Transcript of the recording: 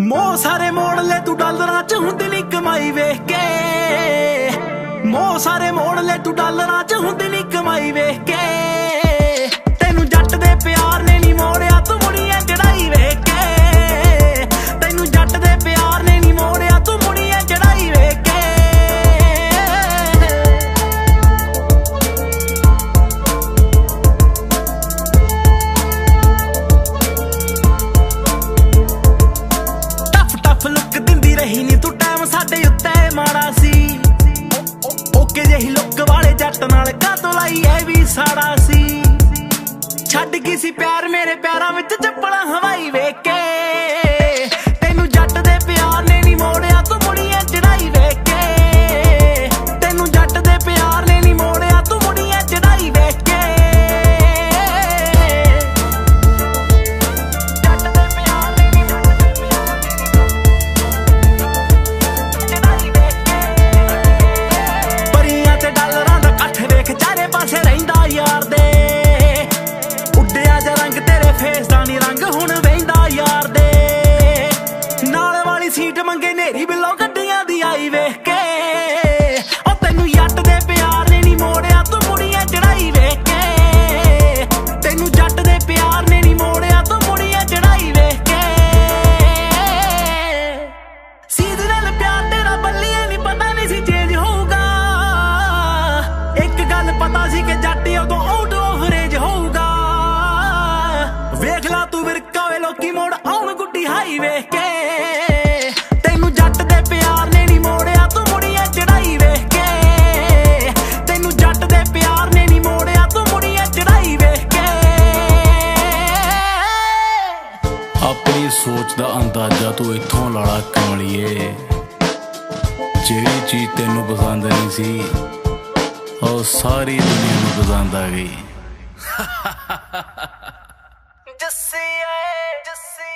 ਮੋਹ ਸਾਰੇ ਮੋੜ ਲੈ ਤੂੰ ਡਾਲਰਾਂ ਚ ਹੁੰਦੀ ਨਹੀਂ ਕਮਾਈ ਵੇਖ ਕੇ। ਮੋਹ ਸਾਰੇ ਮੋੜ ਲੈ ਤੂੰ ਡਾਲਰਾਂ ਚ ਹੁੰਦੀ ਨਹੀਂ ਕਮਾਈ ਵੇਖ ਕੇ। ਛੱਡ ਗਈ ਸੀ ਪਿਆਰ ਮੇਰੇ ਪੈਰਾਂ ਵਿੱਚ ਚੱਪਲਾਂ ਹਵਾਈ ਵੇਖ ਕੇ। ਗੁੱਡੀ ਹਾਈ ਵੇਖ ਕੇ। ਤੈਨੂੰ ਜੱਟ ਦੇ ਪਿਆਰ ਨੇ ਨਹੀਂ ਮੋੜਿਆ ਤੂੰ ਮੁੜੀਆਂ ਚੜਾਈ ਵੇਖ ਕੇ। ਤੈਨੂੰ ਜੱਟ ਦੇ ਪਿਆਰ ਨੇ ਨਹੀਂ ਮੋੜਿਆ ਤੂੰ ਮੁੜੀਆਂ ਚੜਾਈ ਵੇਖ ਕੇ। ਆਪਣੀ ਸੋਚ ਦਾ ਅੰਦਾਜ਼ਾ ਤੂੰ ਇੱਥੋਂ ਲਾਲਾ ਕਮਲੀਏ। ਜਿਹੜੀ ਚੀਜ਼ ਤੈਨੂੰ ਪਸੰਦ ਨਹੀਂ ਸੀ ਉਹ ਸਾਰੀ ਦੁਨੀਆ ਨੂੰ ਪਸੰਦ ਆ ਗਈ। ਜੱਸੀ ਏ ਜੱਸੀ